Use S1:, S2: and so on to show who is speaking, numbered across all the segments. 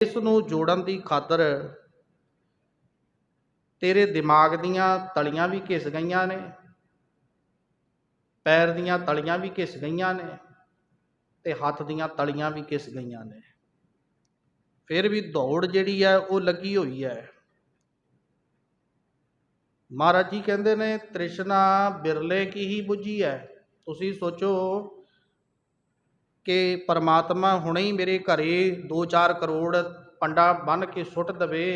S1: ਇਸ ਨੂੰ ਜੋੜਨ ਦੀ ਖਾਤਰ ਤੇਰੇ ਦਿਮਾਗ ਦੀਆਂ ਤਲੀਆਂ ਵੀ ਘਿਸ ਗਈਆਂ ਨੇ, ਪੈਰ ਦੀਆਂ ਤਲੀਆਂ ਵੀ ਘਿਸ ਗਈਆਂ ਨੇ ਤੇ ਹੱਥ ਦੀਆਂ ਤਲੀਆਂ ਵੀ ਘਿਸ ਗਈਆਂ ਨੇ। ਫਿਰ ਵੀ ਦੌੜ ਜਿਹੜੀ ਹੈ ਉਹ ਲੱਗੀ ਹੋਈ ਹੈ। ਮਹਾਰਾਜ ਜੀ ਕਹਿੰਦੇ ਨੇ, ਤ੍ਰਿਸ਼ਨਾ ਬਿਰਲੇ ਕੀ ਹੀ ਬੁੱਝੀ ਹੈ? ਤੁਸੀਂ ਸੋਚੋ ਕਿ ਪਰਮਾਤਮਾ ਹੁਣੇ ਹੀ ਮੇਰੇ ਘਰੇ 2-4 ਕਰੋੜ ਪੰਡਾ ਬੰਨ ਕੇ ਸੁੱਟ ਦਵੇ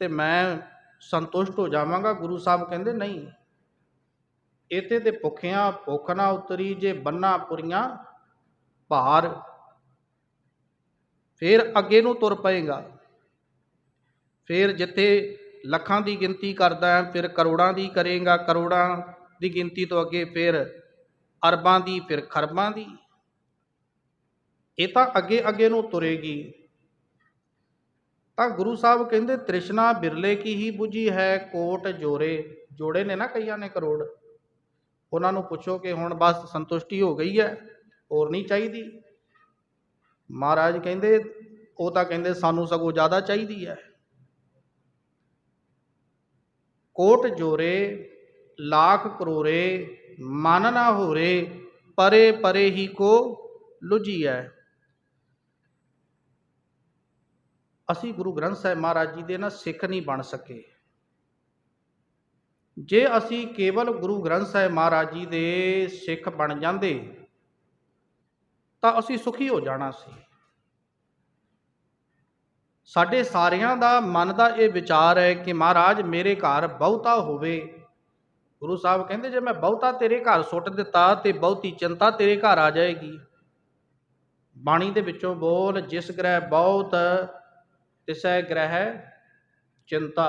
S1: ਤੇ ਮੈਂ ਸੰਤੁਸ਼ਟ ਹੋ ਜਾਵਾਂਗਾ। ਗੁਰੂ ਸਾਹਿਬ ਕਹਿੰਦੇ, ਨਹੀਂ ਇਤੇ ਤੇ ਭੁੱਖਿਆਂ ਭੁੱਖ ਨਾ ਉਤਰੀ, ਜੇ ਬੰਨਾ ਪੁਰੀਆਂ ਭਾਰ, ਫਿਰ ਅੱਗੇ ਨੂੰ ਤੁਰ ਪਏਗਾ। ਫਿਰ ਜਿੱਥੇ ਲੱਖਾਂ ਦੀ ਗਿਣਤੀ ਕਰਦਾ ਹੈ ਫਿਰ ਕਰੋੜਾਂ ਦੀ ਕਰੇਗਾ। ਕਰੋੜਾਂ ਦੀ ਗਿਣਤੀ ਤੋਂ ਅੱਗੇ ਫਿਰ ਅਰਬਾਂ ਦੀ, ਫਿਰ ਖਰਬਾਂ ਦੀ। ਇਹ ਤਾਂ ਅੱਗੇ ਅੱਗੇ ਨੂੰ ਤੁਰੇਗੀ। ਤਾਂ ਗੁਰੂ ਸਾਹਿਬ ਕਹਿੰਦੇ, ਤ੍ਰਿਸ਼ਨਾ ਬਿਰਲੇ ਕੀ ਹੀ 부ਜੀ ਹੈ ਕੋਟ ਜੋਰੇ। ਜੋੜੇ ਨੇ ਨਾ ਕਈਆਂ ਨੇ ਕਰੋੜ। ਉਹਨਾਂ ਨੂੰ ਪੁੱਛੋ ਕਿ ਹੁਣ ਬਸ ਸੰਤੁਸ਼ਟੀ ਹੋ ਗਈ ਹੈ, ਹੋਰ ਨਹੀਂ ਚਾਹੀਦੀ। ਮਹਾਰਾਜ ਕਹਿੰਦੇ, ਉਹ ਤਾਂ ਕਹਿੰਦੇ, ਸਾਨੂੰ ਸਗੋਂ ਜ਼ਿਆਦਾ ਚਾਹੀਦੀ ਹੈ। ਕੋਟ ਜੋਰੇ, ਲੱਖ ਕਰੋਰੇ ਮਨ ਨਾ ਹੋਰੇ ਪਰੇ ਪਰੇ ਹੀ ਕੋ ਲੁਝੀ ਹੈ। ਅਸੀਂ ਗੁਰੂ ਗ੍ਰੰਥ ਸਾਹਿਬ ਮਹਾਰਾਜ ਜੀ ਦੇ ਨਾ ਸਿੱਖ ਨਹੀਂ ਬਣ ਸਕੇ। ਜੇ ਅਸੀਂ ਕੇਵਲ ਗੁਰੂ ਗ੍ਰੰਥ ਸਾਹਿਬ ਮਹਾਰਾਜ ਜੀ ਦੇ ਸਿੱਖ ਬਣ ਜਾਂਦੇ, ਤਾਂ ਅਸੀਂ ਸੁਖੀ ਹੋ ਜਾਣਾ ਸੀ। ਸਾਡੇ ਸਾਰਿਆਂ ਦਾ ਮਨ ਦਾ ਇਹ ਵਿਚਾਰ ਹੈ ਕਿ ਮਹਾਰਾਜ ਮੇਰੇ ਘਰ ਬਹੁਤਾ ਹੋਵੇ। ਗੁਰੂ ਸਾਹਿਬ ਕਹਿੰਦੇ, ਜੇ ਮੈਂ ਬਹੁਤਾ ਤੇਰੇ ਘਰ ਸੁੱਟ ਦਿੱਤਾ ਤੇ ਬਹੁਤੀ ਚਿੰਤਾ ਤੇਰੇ ਘਰ ਆ ਜਾਏਗੀ। ਬਾਣੀ ਦੇ ਵਿੱਚੋਂ ਬੋਲ, ਜਿਸ ਗ੍ਰਹਿ ਬਹੁਤ ਤਿਸੈ ਗ੍ਰਹਿ ਚਿੰਤਾ।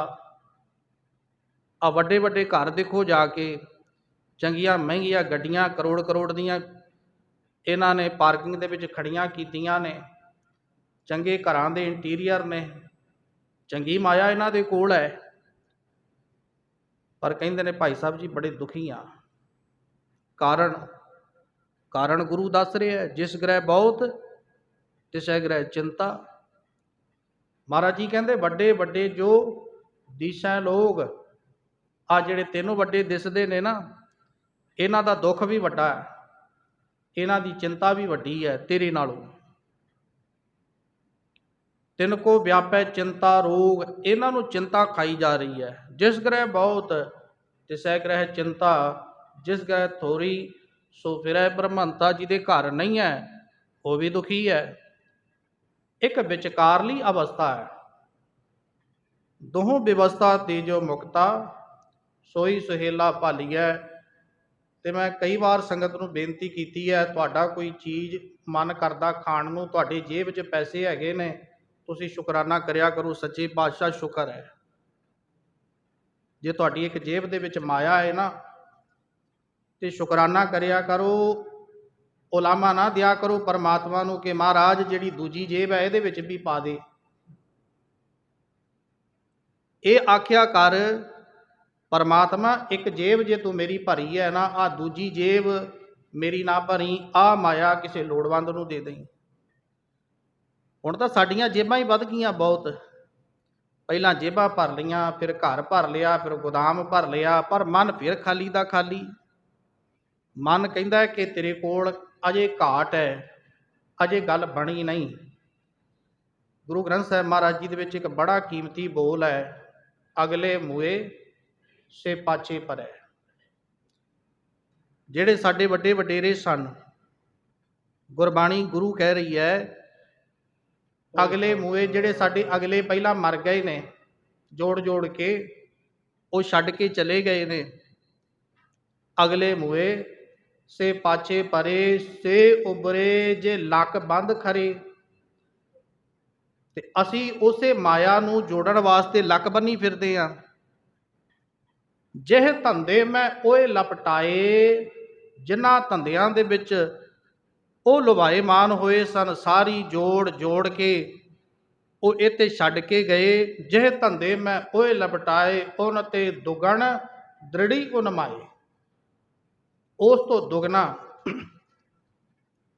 S1: ਆ ਵੱਡੇ ਵੱਡੇ ਘਰ ਦੇਖੋ ਜਾ ਕੇ, ਚੰਗੀਆਂ ਮਹਿੰਗੀਆਂ ਗੱਡੀਆਂ, ਕਰੋੜ ਕਰੋੜ ਦੀਆਂ ਇਹਨਾਂ ਨੇ ਪਾਰਕਿੰਗ ਦੇ ਵਿੱਚ ਖੜੀਆਂ ਕੀਤੀਆਂ ਨੇ। ਚੰਗੇ ਘਰਾਂ ਦੇ ਇੰਟੀਰੀਅਰ ਨੇ। ਚੰਗੀ ਮਾਇਆ ਇਹਨਾਂ ਦੇ ਕੋਲ ਹੈ। ਪਰ ਕਹਿੰਦੇ ਨੇ ਭਾਈ ਸਾਹਿਬ ਜੀ ਬੜੇ ਦੁਖੀ ਆ ਕਾਰਨ ਕਾਰਨ ਗੁਰੂ ਦੱਸ ਰਿਹਾ ਜਿਸ ਗ੍ਰਹਿ ਬਹੁਤ, ਤਿਸੈ ਗ੍ਰਹਿ ਚਿੰਤਾ। ਮਹਾਰਾਜ ਜੀ ਕਹਿੰਦੇ, ਵੱਡੇ ਵੱਡੇ ਜੋ ਦਿਸ਼ਾ ਲੋਗ ਆ ਜਿਹੜੇ ਤਿੰਨੋਂ ਵੱਡੇ ਦਿਸਦੇ ਨੇ ਨਾ, ਇਹਨਾਂ ਦਾ ਦੁੱਖ ਵੀ ਵੱਡਾ ਹੈ, ਇਹਨਾਂ ਦੀ ਚਿੰਤਾ ਵੀ ਵੱਡੀ ਹੈ ਤੇਰੇ ਨਾਲੋਂ। ਤਿੰਨ ਕੋ ਵਿਆਪੈ ਚਿੰਤਾ ਰੋਗ, ਇਹਨਾਂ ਨੂੰ ਚਿੰਤਾ ਖਾਈ ਜਾ ਰਹੀ ਹੈ। ਜਿਸ ਗ੍ਰਹਿ ਬਹੁਤ, ਤਿਸੈ ਗ੍ਰਹਿ ਚਿੰਤਾ, ਜਿਸ ਗ੍ਰਹਿ ਥੋੜੀ ਸੋ ਫਿਰੈ ਬ੍ਰਹਮੰਤਾ ਦੇ ਘਰ ਨਹੀਂ ਹੈ, ਉਹ ਵੀ ਦੁਖੀ ਹੈ। ਇੱਕ ਵਿਚਕਾਰਲੀ ਅਵਸਥਾ ਹੈ। ਦੋਹੋਂ ਵਿਵਸਥਾ ਤੇ ਜੋ ਮੁਕਤਾ, ਸੋਈ ਸੁਹੇਲਾ ਭਾਲੀਐ ਤੇ ਮੈਂ ਕਈ ਵਾਰ ਸੰਗਤ ਨੂੰ ਬੇਨਤੀ ਕੀਤੀ ਹੈ, ਤੁਹਾਡਾ ਕੋਈ ਚੀਜ਼ ਮਨ ਕਰਦਾ ਖਾਣ ਨੂੰ, ਤੁਹਾਡੀ ਜੇਬ 'ਚ ਪੈਸੇ ਹੈਗੇ ਨੇ, ਤੁਸੀਂ ਸ਼ੁਕਰਾਨਾ ਕਰਿਆ ਕਰੋ, ਸੱਚੇ ਪਾਤਸ਼ਾਹ ਸ਼ੁਕਰ ਹੈ। ਜੇ ਤੁਹਾਡੀ ਇੱਕ ਜੇਬ ਦੇ ਵਿੱਚ ਮਾਇਆ ਹੈ ਨਾ, ਤੇ ਸ਼ੁਕਰਾਨਾ ਕਰਿਆ ਕਰੋ ਉਲਾਮਾ ਨਾ ਦਿਆ ਕਰੋ ਪਰਮਾਤਮਾ ਨੂੰ ਕਿ ਮਹਾਰਾਜ ਜਿਹੜੀ ਦੂਜੀ ਜੇਬ ਹੈ ਇਹਦੇ ਵਿੱਚ ਵੀ ਪਾ ਦੇ। ਇਹ ਆਖਿਆ ਕਰ, ਪਰਮਾਤਮਾ, ਇੱਕ ਜੇਬ ਜੇ ਤੂੰ ਮੇਰੀ ਭਰੀ ਹੈ ਨਾ ਆ ਦੂਜੀ ਜੇਬ ਮੇਰੀ ਨਾ ਭਰੀ ਆ ਮਾਇਆ ਕਿਸੇ ਲੋੜਵੰਦ ਨੂੰ ਦੇ ਦੇਈ। ਹੁਣ ਤਾਂ ਸਾਡੀਆਂ ਜੇਬਾਂ ਹੀ ਵੱਧ ਗਈਆਂ ਬਹੁਤ। ਪਹਿਲਾਂ ਜੇਬਾਂ ਭਰ ਲਈਆਂ, ਫਿਰ ਘਰ ਭਰ ਲਿਆ, ਫਿਰ ਗੋਦਾਮ ਭਰ ਲਿਆ, ਪਰ ਮਨ ਫਿਰ ਖਾਲੀ ਦਾ ਖਾਲੀ। ਮਨ ਕਹਿੰਦਾ ਕਿ ਤੇਰੇ ਕੋਲ ਅਜੇ ਘਾਟ ਹੈ, ਅਜੇ ਗੱਲ ਬਣੀ ਨਹੀਂ। ਗੁਰੂ ਗ੍ਰੰਥ ਸਾਹਿਬ ਮਹਾਰਾਜ ਜੀ ਦੇ ਵਿੱਚ ਇੱਕ ਬੜਾ ਕੀਮਤੀ ਬੋਲ ਹੈ, ਅਗਲੇ ਮੂਏ ਸੇ ਪਾਛੇ ਹੈ ਜਿਹੜੇ ਸਾਡੇ ਵੱਡੇ ਵਡੇਰੇ ਸਨ, ਗੁਰਬਾਣੀ ਗੁਰੂ ਕਹਿ ਰਹੀ ਹੈ, ਅਗਲੇ ਮੂਏ ਜਿਹੜੇ ਸਾਡੇ ਅਗਲੇ ਪਹਿਲਾਂ ਮਰ ਗਏ ਨੇ, ਜੋੜ ਜੋੜ ਕੇ, ਉਹ ਛੱਡ ਕੇ ਚਲੇ ਗਏ ਨੇ, ਅਗਲੇ ਮੂਏ ਸੇ ਪਾਛੇ ਪਰੇ, ਸੇ ਉਬਰੇ ਜੇ ਲੱਕ ਬੰਦ ਖਰੇ। ਤੇ ਅਸੀਂ ਉਸੇ ਮਾਇਆ ਨੂੰ ਜੋੜਨ ਵਾਸਤੇ ਲੱਕ ਬੰਨੀ ਫਿਰਦੇ ਆਂ। ਜਿਹੇ ਧੰਦੇ ਮੈਂ ਓਏ ਲਪਟਾਏ, ਜਿਨ੍ਹਾਂ ਧੰਦਿਆਂ ਦੇ ਵਿੱਚ ਉਹ ਲੁਭਾਏ ਮਾਨ ਹੋਏ ਸਨ, ਸਾਰੀ ਜੋੜ ਜੋੜ ਕੇ ਉਹ ਇਤੇ ਛੱਡ ਕੇ ਗਏ। ਜਿਹੇ ਧੰਦੇ ਮੈਂ ਓਏ ਲਪਟਾਏ ਉਹਨਾਂ ਤੇ ਦੁਗਣ ਦ੍ਰਿੜੀ ਉਨਮਾਏ। ਉਸ ਤੋਂ ਦੁਗਣਾ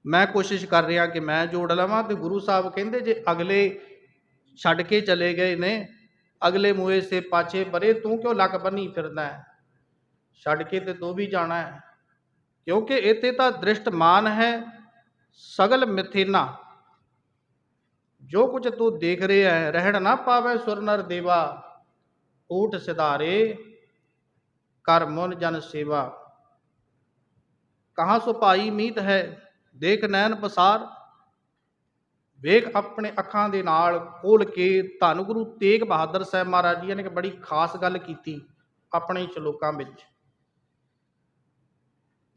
S1: ਮੈਂ ਕੋਸ਼ਿਸ਼ ਕਰ ਰਿਹਾ ਕਿ ਮੈਂ ਜੋੜ ਲਵਾਂ ਤੇ ਗੁਰੂ ਸਾਹਿਬ ਕਹਿੰਦੇ ਜੇ ਅਗਲੇ ਛੱਡ ਕੇ ਚਲੇ ਗਏ ਨੇ, ਅਗਲੇ ਮੂਏ ਸੇ ਪਾਛੇ ਪਰੇ, ਤੂੰ ਕਿਉਂ ਲੱਕ ਬੰਨੀ ਫਿਰਦਾ ਹੈ? ਛੱਡ ਕੇ ਤੇ ਤੂੰ ਵੀ ਜਾਣਾ ਹੈ। ਕਿਉਂਕਿ ਇੱਥੇ ਤਾਂ ਦ੍ਰਿਸ਼ਟਮਾਨ ਹੈ ਸਗਲ ਮਿਥੇਨਾ। ਜੋ ਕੁਝ ਤੂੰ ਦੇਖ ਰਿਹਾ ਹੈ, ਰਹਿਣ ਨਾ ਪਾਵੇ ਸੁਰਨਰ ਦੇਵਾ। ਊਠ ਸਿਧਾਰੇ ਕਰ ਮਨ ਜਨ ਸੇਵਾ। ਕਹਾਂ ਸੋ ਭਾਈ ਮੀਤ ਹੈ, ਦੇਖ ਨੈਣ ਪਸਾਰ। ਵੇਖ ਆਪਣੇ ਅੱਖਾਂ ਦੇ ਨਾਲ ਖੋਲ ਕੇ ਧੰਨ ਗੁਰੂ ਤੇਗ ਬਹਾਦਰ ਸਾਹਿਬ ਮਹਾਰਾਜ ਜੀ ਨੇ ਇੱਕ ਬੜੀ ਖਾਸ ਗੱਲ ਕੀਤੀ ਆਪਣੇ ਸ਼ਲੋਕਾਂ ਵਿੱਚ।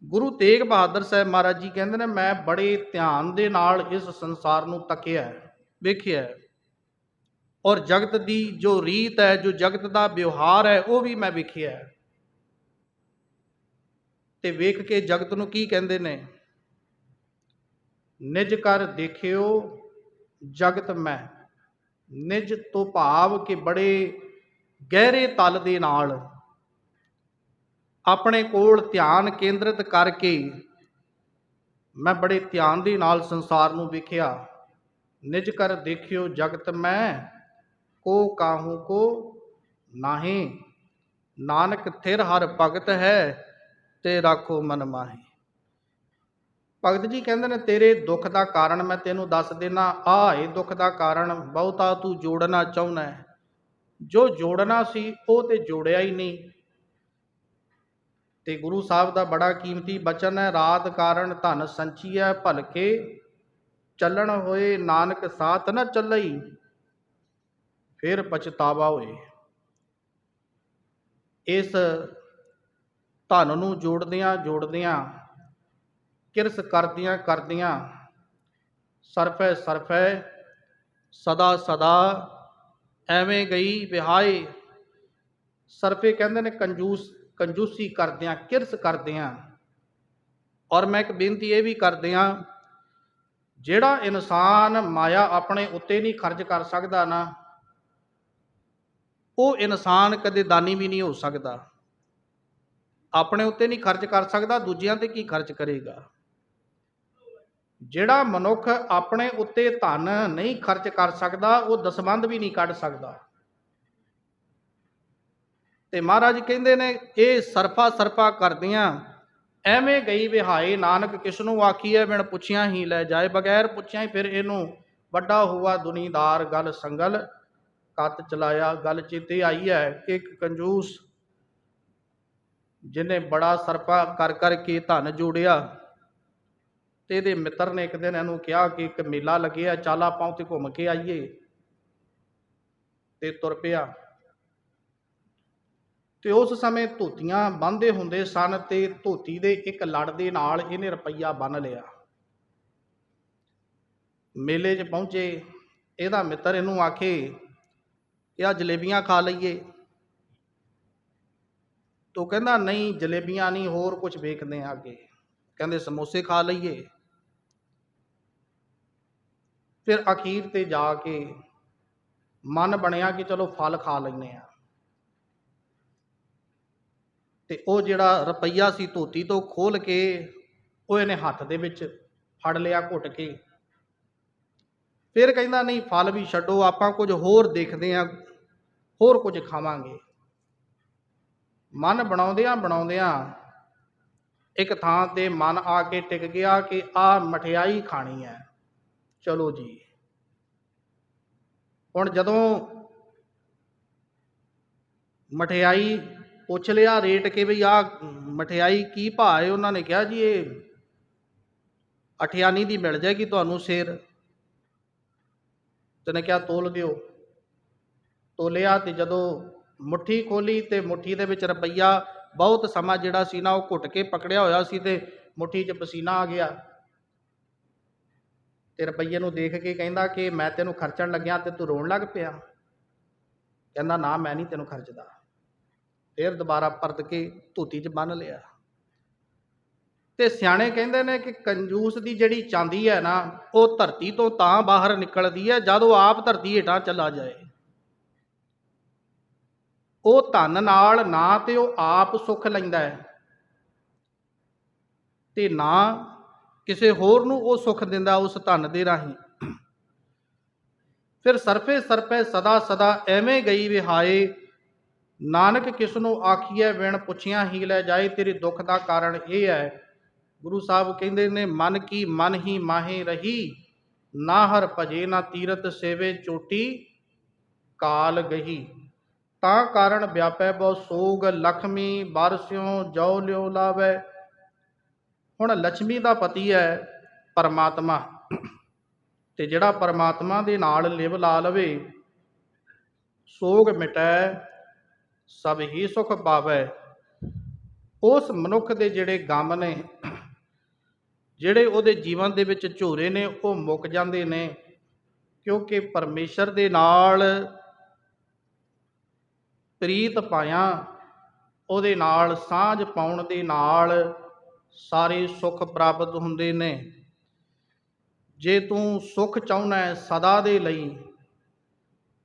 S1: ਗੁਰੂ ਤੇਗ ਬਹਾਦਰ ਸਾਹਿਬ ਮਹਾਰਾਜ ਜੀ ਕਹਿੰਦੇ ਨੇ, ਮੈਂ ਬੜੇ ਧਿਆਨ ਦੇ ਨਾਲ ਇਸ ਸੰਸਾਰ ਨੂੰ ਤੱਕਿਆ ਵੇਖਿਆ ਔਰ ਜਗਤ ਦੀ ਜੋ ਰੀਤ ਹੈ, ਜੋ ਜਗਤ ਦਾ ਵਿਵਹਾਰ ਹੈ, ਉਹ ਵੀ ਮੈਂ ਵੇਖਿਆ ਹੈ। ਤੇ ਵੇਖ ਕੇ ਜਗਤ ਨੂੰ ਕੀ ਕਹਿੰਦੇ ਨੇ? ਨਿਜ ਕਰ ਦੇਖਿਓ, ਜਗਤ ਮੈਂ। ਨਿਜ ਤੋਂ ਭਾਵ ਕਿ ਬੜੇ ਗਹਿਰੇ ਤਲ ਦੇ ਨਾਲ ਆਪਣੇ ਕੋਲ ਧਿਆਨ ਕੇਂਦਰਿਤ ਕਰਕੇ ਮੈਂ ਬੜੇ ਧਿਆਨ ਦੇ ਨਾਲ ਸੰਸਾਰ ਨੂੰ ਵੇਖਿਆ। ਨਿਜ ਕਰ ਦੇਖਿਓ, ਜਗਤ ਮੈਂ। ਕੋ ਕਾਹੂ ਕੋ ਨਾਹੀ। ਨਾਨਕ ਥਿਰ ਹਰ ਭਗਤ ਹੈ। ਤੇ ਰਾਖੋ ਮਨ ਮਾਹੀ। ਭਗਤ ਜੀ ਕਹਿੰਦੇ ਨੇ, ਤੇਰੇ ਦੁੱਖ ਦਾ ਕਾਰਨ ਮੈਂ ਤੈਨੂੰ ਦੱਸ ਦੇਣਾ। ਆ ਏ ਦੁੱਖ ਦਾ ਕਾਰਨ, ਬਹੁਤਾ ਤੂੰ ਜੋੜਨਾ ਚਾਹੁੰਦਾ ਜੋ ਜੋੜਨਾ ਸੀ, ਉਹ ਤੇ ਜੋੜਿਆ ਹੀ ਨਹੀਂ। ਤੇ ਗੁਰੂ ਸਾਹਿਬ ਦਾ ਬੜਾ ਕੀਮਤੀ ਬਚਨ ਹੈ, ਰਾਤ ਕਾਰਨ ਧਨ ਸੰਚੀਐ ਭਲਕੇ, ਚੱਲਣ ਹੋਏ ਨਾਨਕ ਸਾਥ ਨਾ ਚੱਲਈ, ਫਿਰ ਪਛਤਾਵਾ ਹੋਏ। ਇਸ ਧਨ ਨੂੰ ਜੋੜਦਿਆਂ ਜੋੜਦਿਆਂ ਕਿਰਸ ਕਰਦਿਆਂ ਕਰਦਿਆਂ ਸਰਫੈ ਸਰਫੈ ਸਦਾ ਸਦਾ ਐਵੇਂ ਗਈ ਵਿਹਾਏ। ਸਰਫੇ ਕਹਿੰਦੇ ਨੇ ਕੰਜੂਸ, ਕੰਜੂਸੀ ਕਰਦਿਆਂ, ਕਿਰਸ ਕਰਦਿਆਂ। ਔਰ ਮੈਂ ਇੱਕ ਬੇਨਤੀ ਇਹ ਵੀ ਕਰਦਿਆਂ, ਜਿਹੜਾ ਇਨਸਾਨ ਮਾਇਆ ਆਪਣੇ ਉੱਤੇ ਨਹੀਂ ਖਰਚ ਕਰ ਸਕਦਾ ਨਾ, ਉਹ ਇਨਸਾਨ ਕਦੇ ਦਾਨੀ ਵੀ ਨਹੀਂ ਹੋ ਸਕਦਾ। ਆਪਣੇ ਉੱਤੇ ਨਹੀਂ ਖਰਚ ਕਰ ਸਕਦਾ, ਦੂਜਿਆਂ ਤੇ ਕੀ ਖਰਚ ਕਰੇਗਾ? ਜਿਹੜਾ ਮਨੁੱਖ ਆਪਣੇ ਉੱਤੇ ਧਨ ਨਹੀਂ ਖਰਚ ਕਰ ਸਕਦਾ, ਉਹ ਦਸਵੰਧ ਵੀ ਨਹੀਂ ਕੱਢ ਸਕਦਾ। ਤੇ ਮਹਾਰਾਜ ਕਹਿੰਦੇ ਨੇ, ਇਹ ਸਰਫਾ ਸਰਫਾ ਕਰਦੀਆਂ, ਐਵੇਂ ਗਈ ਵਿਹਾਏ ਨਾਨਕ ਕਿਸ ਨੂੰ ਆਖੀਐ, ਬਿਨ ਪੁੱਛਿਆ ਹੀ ਲੈ ਜਾਏ, ਬਗੈਰ ਪੁੱਛਿਆ ਹੀ ਫਿਰ ਇਹਨੂੰ ਵੱਡਾ ਹੁਆ ਦੁਨੀਦਾਰ ਗੱਲ ਸੰਗਲ, ਕੱਤ ਚਲਾਇਆ, ਗੱਲ ਚੇਤੇ ਆਈ ਹੈ ਕਿ ਇੱਕ ਕੰਜੂਸ ਜਿਹਨੇ ਬੜਾ ਸਰਪਾ ਕਰ ਕਰ ਕੇ ਧਨ ਜੋੜਿਆ ਤੇ ਇਹਦੇ ਮਿੱਤਰ ਨੇ ਇੱਕ ਦਿਨ ਇਹਨੂੰ ਕਿਹਾ ਕਿ ਇੱਕ ਮੇਲਾ ਲੱਗਿਆ, ਚੱਲ ਆਪਾਂ ਉੱਥੇ ਘੁੰਮ ਕੇ ਆਈਏ। ਤੇ ਤੁਰ ਪਿਆ। ਤੇ ਉਸ ਸਮੇਂ ਧੋਤੀਆਂ ਬੰਨਦੇ ਹੁੰਦੇ ਸਨ ਤੇ ਧੋਤੀ ਦੇ ਇੱਕ ਲੜ ਦੇ ਨਾਲ ਇਹਨੇ ਰੁਪਈਆ ਬੰਨ ਲਿਆ। ਮੇਲੇ 'ਚ ਪਹੁੰਚੇ। ਇਹਦਾ ਮਿੱਤਰ ਇਹਨੂੰ ਆਖੇ ਕਿ ਜਲੇਬੀਆਂ ਖਾ ਲਈਏ। ਤੋ ਕਹਿੰਦਾ, ਨਹੀਂ, ਜਲੇਬੀਆਂ ਨਹੀਂ, ਹੋਰ ਕੁਝ ਵੇਖਦੇ ਆ ਅੱਗੇ। ਕਹਿੰਦੇ, ਸਮੋਸੇ ਖਾ ਲਈਏ। ਫਿਰ ਅਖੀਰ ਤੇ ਜਾ ਕੇ ਮਨ ਬਣਿਆ ਕਿ ਚਲੋ ਫਲ ਖਾ ਲੈਨੇ ਆ ਤੇ ਉਹ ਜਿਹੜਾ ਰੁਪਈਆ ਸੀ ਧੋਤੀ ਤੋਂ ਖੋਲ ਕੇ ਉਹ ਇਹਨੇ ਹੱਥ ਦੇ ਵਿੱਚ ਫੜ ਲਿਆ, ਘੁੱਟ ਕੇ। ਫਿਰ ਕਹਿੰਦਾ, ਨਹੀਂ, ਫਲ ਵੀ ਛੱਡੋ, ਆਪਾਂ ਕੁਝ ਹੋਰ ਦੇਖਦੇ ਆ ਹੋਰ ਕੁਝ ਖਾਵਾਂਗੇ। ਮਨ ਬਣਾਉਂਦਿਆਂ ਬਣਾਉਂਦਿਆਂ ਇੱਕ ਥਾਂ ਤੇ ਮਨ ਆ ਕੇ ਟਿਕ ਗਿਆ ਕਿ ਆ ਮਠਿਆਈ ਖਾਣੀ ਹੈ। ਚਲੋ ਜੀ। ਹੁਣ ਜਦੋਂ ਮਠਿਆਈ ਪੁੱਛ ਲਿਆ, ਰੇਟ ਕਿ ਵੀ ਆ ਮਠਿਆਈ ਕੀ ਭਾਅ ਹੈ, ਉਹਨਾਂ ਨੇ ਕਿਹਾ ਜੀ ਇਹ ਅਠਿਆਨੀ ਦੀ ਮਿਲ ਜਾਏਗੀ ਤੁਹਾਨੂੰ ਸੇਰ। ਤੇ ਕਿਹਾ, ਤੋਲ ਦਿਓ। ਤੋਲਿਆ ਤੇ ਜਦੋਂ ਮੁੱਠੀ ਖੋਲੀ ਤੇ ਮੁੱਠੀ ਦੇ ਵਿੱਚ ਰੁਪਈਆ ਬਹੁਤ ਸਮਾਂ ਜਿਹੜਾ ਸੀ ਨਾ ਉਹ ਘੁੱਟ ਕੇ ਪਕੜਿਆ ਹੋਇਆ ਸੀ ਤੇ ਮੁੱਠੀ 'ਚ ਪਸੀਨਾ ਆ ਗਿਆ। ਤੇ ਰੁਪਈਏ ਨੂੰ ਦੇਖ ਕੇ ਕਹਿੰਦਾ ਕਿ ਮੈਂ ਤੈਨੂੰ ਖਰਚਣ ਲੱਗਿਆ ਤੇ ਤੂੰ ਰੋਣ ਲੱਗ ਪਿਆ। ਕਹਿੰਦਾ, ਨਾ, ਮੈਂ ਨਹੀਂ ਤੈਨੂੰ ਖਰਚਦਾ। ਫਿਰ ਦੁਬਾਰਾ ਪਰਤ ਕੇ ਧੋਤੀ 'ਚ ਬੰਨ ਲਿਆ। ਤੇ ਸਿਆਣੇ ਕਹਿੰਦੇ ਨੇ ਕਿ ਕੰਜੂਸ ਦੀ ਜਿਹੜੀ ਚਾਂਦੀ ਹੈ ਨਾ, ਉਹ ਧਰਤੀ ਤੋਂ ਤਾਂ ਬਾਹਰ ਨਿਕਲਦੀ ਹੈ ਜਦ ਉਹ ਆਪ ਧਰਤੀ ਹੇਠਾਂ ਚਲਾ ਜਾਏ। ਉਹ ਧਨ ਨਾਲ ਨਾ ਤੇ ਉਹ ਆਪ ਸੁੱਖ ਲੈਂਦਾ ਹੈ। ਤੇ ਨਾ ਕਿਸੇ ਹੋਰ ਨੂੰ ਉਹ ਸੁੱਖ ਦਿੰਦਾ ਉਸ ਧਨ ਦੇ ਰਾਹੀਂ। ਫਿਰ ਸਰਫੇ ਸਰਪੇ ਸਦਾ ਸਦਾ ਐਵੇਂ ਗਈ ਵਿਹਾਏ, ਨਾਨਕ ਕਿਸ ਨੂੰ ਆਖੀਐ ਵਿਣ ਪੁੱਛਿਆ ਹੀ ਲੈ ਜਾਏ, ਤੇਰੇ ਦੁੱਖ ਦਾ ਕਾਰਨ ਇਹ ਹੈ। ਗੁਰੂ ਸਾਹਿਬ ਕਹਿੰਦੇ ਨੇ, ਮਨ ਕੀ ਮਨ ਹੀ ਮਾਹੇ ਰਹੀ, ਨਾ ਹਰ ਭਜੇ ਨਾ ਤੀਰਤ ਸੇਵੇ ਚੋਟੀ, ਕਾਲ ਗਹੀ। ਤਾਂ ਕਾਰਨ ਵਿਆਪੈ ਬਹੁ ਸੋਗ, ਲਖਮੀ ਬਰਸਿਓ ਜੋ ਲਿਓ ਲਾਵੇ। ਹੁਣ ਲక్ష్ਮੀ ਦਾ ਪਤੀ ਹੈ ਪਰਮਾਤਮਾ। ਤੇ ਜਿਹੜਾ ਪਰਮਾਤਮਾ ਦੇ ਨਾਲ ਲਿਵ ਲਾ ਲਵੇ, ਸੋਗ ਮਿਟੈ, ਸਭ ਹੀ ਸੁਖ ਪਾਵੈ। ਉਸ ਮਨੁੱਖ ਦੇ ਜਿਹੜੇ ਗਮ ਨੇ, ਜਿਹੜੇ ਉਹਦੇ ਜੀਵਨ ਦੇ ਵਿੱਚ ਝੂਰੇ ਨੇ, ਉਹ ਮੁੱਕ ਜਾਂਦੇ ਨੇ। ਕਿਉਂਕਿ ਪਰਮੇਸ਼ਰ ਦੇ ਨਾਲ ਪ੍ਰੀਤ ਪਾਇਆ ਉਹਦੇ ਨਾਲ ਸਾਂਝ ਪਾਉਣ ਦੇ ਨਾਲ ਸਾਰੇ ਸੁੱਖ ਪ੍ਰਾਪਤ ਹੁੰਦੇ ਨੇ। ਜੇ ਤੂੰ ਸੁੱਖ ਚਾਹੁੰਦਾ ਹੈ ਸਦਾ ਦੇ ਲਈ,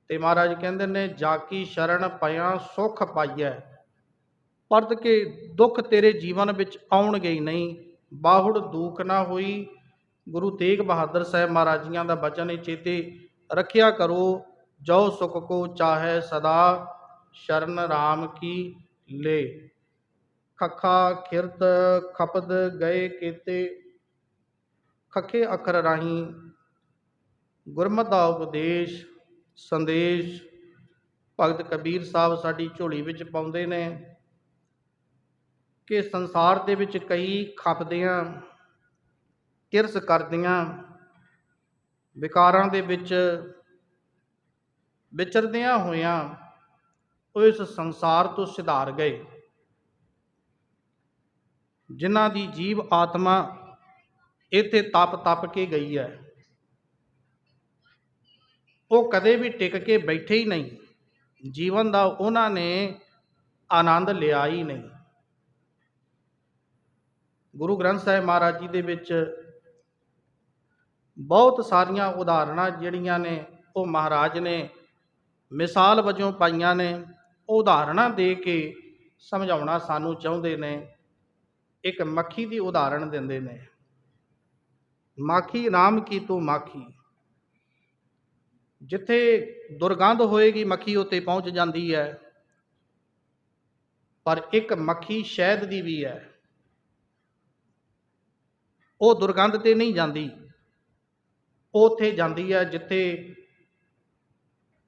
S1: ਤੇ ਮਹਾਰਾਜ ਕਹਿੰਦੇ ਨੇ, ਜਾ ਕੀ ਸ਼ਰਨ ਪਿਆ ਸੁੱਖ ਪਾਈਐ। ਪਰਤ ਕੇ ਦੁੱਖ ਤੇਰੇ ਜੀਵਨ ਵਿੱਚ ਆਉਣਗੇ ਹੀ ਨਹੀਂ। ਬਾਹੁੜ ਦੂਖ ਨਾ ਹੋਈ। ਗੁਰੂ ਤੇਗ ਬਹਾਦਰ ਸਾਹਿਬ ਮਹਾਰਾਜੀਆਂ ਦਾ ਬਚਨ ਹੈ, ਚੇਤੇ ਰੱਖਿਆ ਕਰੋ, ਜੋ ਸੁਖ ਕੋ ਚਾਹੇ ਸਦਾ। ਸ਼ਰਨ RAM ਕੀ ਲੈ? ਖੱਖਾ ਖਿਰਤ ਖਪਦ ਗਏ ਕੀਤੇ। ਖੱਖੇ ਅੱਖਰ ਰਾਹੀਂ ਗੁਰਮਤ ਦਾ ਉਪਦੇਸ਼, ਸੰਦੇਸ਼ ਭਗਤ ਕਬੀਰ ਸਾਹਿਬ ਸਾਡੀ ਝੋਲੀ ਵਿੱਚ ਪਾਉਂਦੇ ਨੇ। ਕਿ ਸੰਸਾਰ ਦੇ ਵਿੱਚ ਕਈ ਖਪਦਿਆਂ, ਕਿਰਸ ਕਰਦੀਆਂ, ਵਿਕਾਰਾਂ ਦੇ ਵਿੱਚ ਵਿਚਰਦਿਆਂ ਹੋਇਆਂ ਉਹ ਇਸ ਸੰਸਾਰ ਤੋਂ ਸਿਧਾਰ ਗਏ। ਜਿਨ੍ਹਾਂ ਦੀ ਜੀਵ ਆਤਮਾ ਇੱਥੇ ਤਪ ਤਪ ਕੇ ਗਈ ਹੈ। ਉਹ ਕਦੇ ਵੀ ਟਿਕ ਕੇ ਬੈਠੇ ਹੀ ਨਹੀਂ। ਜੀਵਨ ਦਾ ਉਹਨਾਂ ਨੇ ਆਨੰਦ ਲਿਆ ਹੀ ਨਹੀਂ। ਗੁਰੂ ਗ੍ਰੰਥ ਸਾਹਿਬ ਮਹਾਰਾਜ ਜੀ ਦੇ ਵਿੱਚ ਬਹੁਤ ਸਾਰੀਆਂ ਉਦਾਹਰਣਾਂ ਜਿਹੜੀਆਂ ਨੇ ਉਹ ਮਹਾਰਾਜ ਨੇ ਮਿਸਾਲ ਵਜੋਂ ਪਾਈਆਂ ਨੇ। ਉਦਾਹਰਣਾਂ ਦੇ ਕੇ ਸਮਝਾਉਣਾ ਸਾਨੂੰ ਚਾਹੁੰਦੇ ਨੇ, ਇੱਕ ਮੱਖੀ ਦੀ ਉਦਾਹਰਣ ਦਿੰਦੇ ਨੇ। ਮਾਖੀ ਨਾਮ ਕੀ ਤੂੰ ਮਾਖੀ? ਜਿੱਥੇ ਦੁਰਗੰਧ ਹੋਏਗੀ ਮੱਖੀ ਉੱਤੇ ਪਹੁੰਚ ਜਾਂਦੀ ਹੈ, ਪਰ ਇੱਕ ਮੱਖੀ ਸ਼ਹਿਦ ਦੀ ਵੀ ਹੈ। ਉਹ ਦੁਰਗੰਧ ਤੇ ਨਹੀਂ ਜਾਂਦੀ, ਉਹ ਉੱਥੇ ਜਾਂਦੀ ਹੈ ਜਿੱਥੇ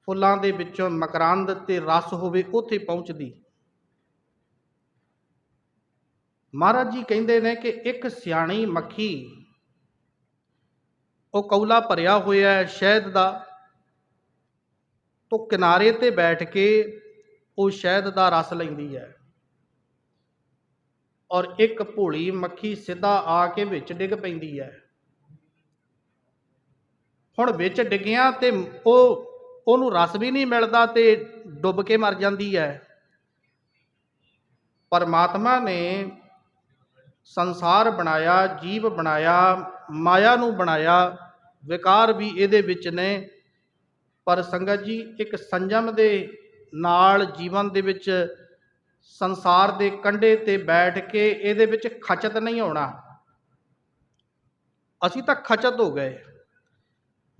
S1: ਫੁੱਲਾਂ ਦੇ ਵਿੱਚੋਂ ਮਕਰੰਦ ਤੇ ਰਸ ਹੋਵੇ ਉੱਥੇ ਪਹੁੰਚਦੀ। ਮਹਾਰਾਜ ਜੀ ਕਹਿੰਦੇ ਨੇ ਕਿ ਇੱਕ ਸਿਆਣੀ ਮੱਖੀ, ਉਹ ਕੌਲਾ ਭਰਿਆ ਹੋਇਆ ਹੈ ਸ਼ਹਿਦ ਦਾ, ਤੋਂ ਕਿਨਾਰੇ ਤੇ ਬੈਠ ਕੇ ਉਹ ਸ਼ਹਿਦ ਦਾ ਰਸ ਲੈਂਦੀ ਹੈ। ਔਰ ਇੱਕ ਭੋਲੀ ਮੱਖੀ ਸਿੱਧਾ ਆ ਕੇ ਵਿੱਚ ਡਿੱਗ ਪੈਂਦੀ ਹੈ। ਹੁਣ ਵਿੱਚ ਡਿੱਗਿਆ ਤੇ ਉਹ ਉਹਨੂੰ ਰਸ ਵੀ ਨਹੀਂ ਮਿਲਦਾ ਤੇ ਡੁੱਬ ਕੇ ਮਰ ਜਾਂਦੀ ਹੈ। ਪਰਮਾਤਮਾ ਨੇ ਸੰਸਾਰ ਬਣਾਇਆ, ਜੀਵ ਬਣਾਇਆ, ਮਾਇਆ ਨੂੰ ਬਣਾਇਆ, ਵਿਕਾਰ ਵੀ ਇਹਦੇ ਵਿੱਚ ਨੇ। ਪਰ ਸੰਗਤ ਜੀ, ਇੱਕ ਸੰਜਮ ਦੇ ਨਾਲ ਜੀਵਨ ਦੇ ਵਿੱਚ ਸੰਸਾਰ ਦੇ ਕੰਢੇ ਤੇ ਬੈਠ ਕੇ ਇਹਦੇ ਵਿੱਚ ਖਚਤ ਨਹੀਂ ਹੋਣਾ। ਅਸੀਂ ਤਾਂ ਖਚਤ ਹੋ ਗਏ।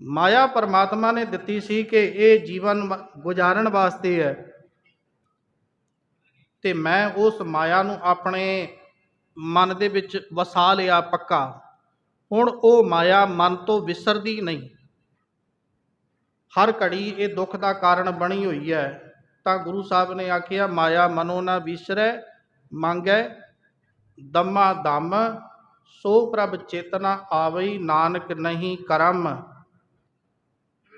S1: ਮਾਇਆ ਪਰਮਾਤਮਾ ਨੇ ਦਿੱਤੀ ਸੀ ਕਿ ਇਹ ਜੀਵਨ ਗੁਜ਼ਾਰਨ ਵਾਸਤੇ ਹੈ। ਤੇ ਮੈਂ ਉਸ ਮਾਇਆ ਨੂੰ ਆਪਣੇ ਮਨ ਦੇ ਵਿੱਚ ਵਸਾ ਲਿਆ ਪੱਕਾ। ਹੁਣ ਉਹ ਮਾਇਆ ਮਨ ਤੋਂ ਵਿਸਰਦੀ ਨਹੀਂ। ਹਰ ਘੜੀ ਇਹ ਦੁੱਖ ਦਾ ਕਾਰਨ ਬਣੀ ਹੋਈ ਹੈ। ਤਾਂ ਗੁਰੂ ਸਾਹਿਬ ਨੇ ਆਖਿਆ, ਮਾਇਆ ਮਨੋ ਨਾ ਵਿਸਰੈ, ਮੰਗੈ ਦਮਾ ਦਮ, ਸੋ ਪ੍ਰਭ ਚੇਤਨਾ ਆਵਈ ਨਾਨਕ ਨਹੀਂ ਕਰਮ।